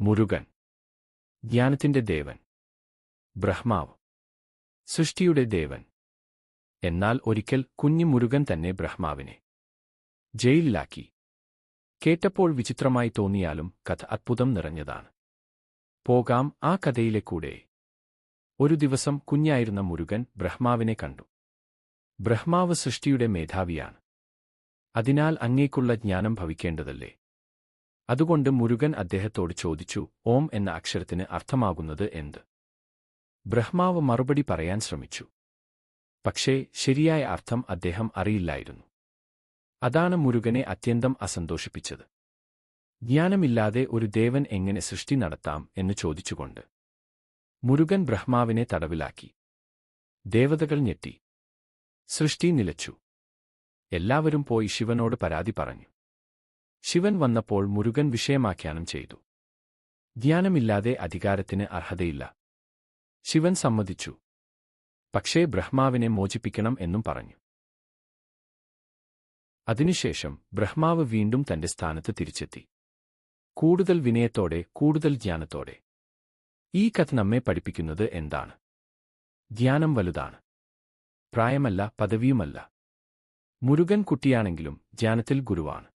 മുരുകൻ. ജ്ഞാനത്തിന്റെ ദേവൻ. ബ്രഹ്മാവ്. സൃഷ്ടിയുടെ ദേവൻ. എന്നാൽ ഒരിക്കൽ കുഞ്ഞു മുരുകൻ തന്നെ ബ്രഹ്മാവിനെ ജയിലിലാക്കി. കേട്ടപ്പോൾ വിചിത്രമായി തോന്നിയാലും കഥ അത്ഭുതം നിറഞ്ഞതാണ്. പോകാം ആ കഥയിലെ കൂടെ. ഒരു ദിവസം കുഞ്ഞായിരുന്ന മുരുകൻ ബ്രഹ്മാവിനെ കണ്ടു. ബ്രഹ്മാവ് സൃഷ്ടിയുടെ മേധാവിയാണ്. അതിനാൽ അങ്ങേക്കുള്ള ജ്ഞാനം ഭവിക്കേണ്ടതല്ലേ? അതുകൊണ്ട് മുരുകൻ അദ്ദേഹത്തോട് ചോദിച്ചു ഓം എന്ന അക്ഷരത്തിന് അർത്ഥമാകുന്നത് എന്ത്? ബ്രഹ്മാവ് മറുപടി പറയാൻ ശ്രമിച്ചു. പക്ഷേ ശരിയായ അർത്ഥം അദ്ദേഹം അറിയില്ലായിരുന്നു. അതാണ് മുരുകനെ അത്യന്തം അസന്തോഷിപ്പിച്ചത്. ജ്ഞാനമില്ലാതെ ഒരു ദേവൻ എങ്ങനെ സൃഷ്ടി നടത്താം എന്ന് ചോദിച്ചുകൊണ്ട് മുരുകൻ ബ്രഹ്മാവിനെ തടവിലാക്കി. ദേവതകൾ ഞെട്ടി. സൃഷ്ടി നിലച്ചു. എല്ലാവരും പോയി ശിവനോട് പരാതി പറഞ്ഞു. ശിവൻ വന്നപ്പോൾ മുരുകൻ വിഷയമാഖ്യാനം ചെയ്തു. ധ്യാനമില്ലാതെ അധികാരത്തിന് അർഹതയില്ല. ശിവൻ സമ്മതിച്ചു. പക്ഷേ ബ്രഹ്മാവിനെ മോചിപ്പിക്കണം എന്നും പറഞ്ഞു. അതിനുശേഷം ബ്രഹ്മാവ് വീണ്ടും തന്റെ സ്ഥാനത്ത് തിരിച്ചെത്തി. കൂടുതൽ വിനയത്തോടെ കൂടുതൽ ധ്യാനത്തോടെ. ഈ കഥ നമ്മെ പഠിപ്പിക്കുന്നത് എന്താണ്? ധ്യാനം വലുതാണ്. പ്രായമല്ല പദവിയുമല്ല. മുരുകൻ കുട്ടിയാണെങ്കിലും ധ്യാനത്തിൽ ഗുരുവാണ്.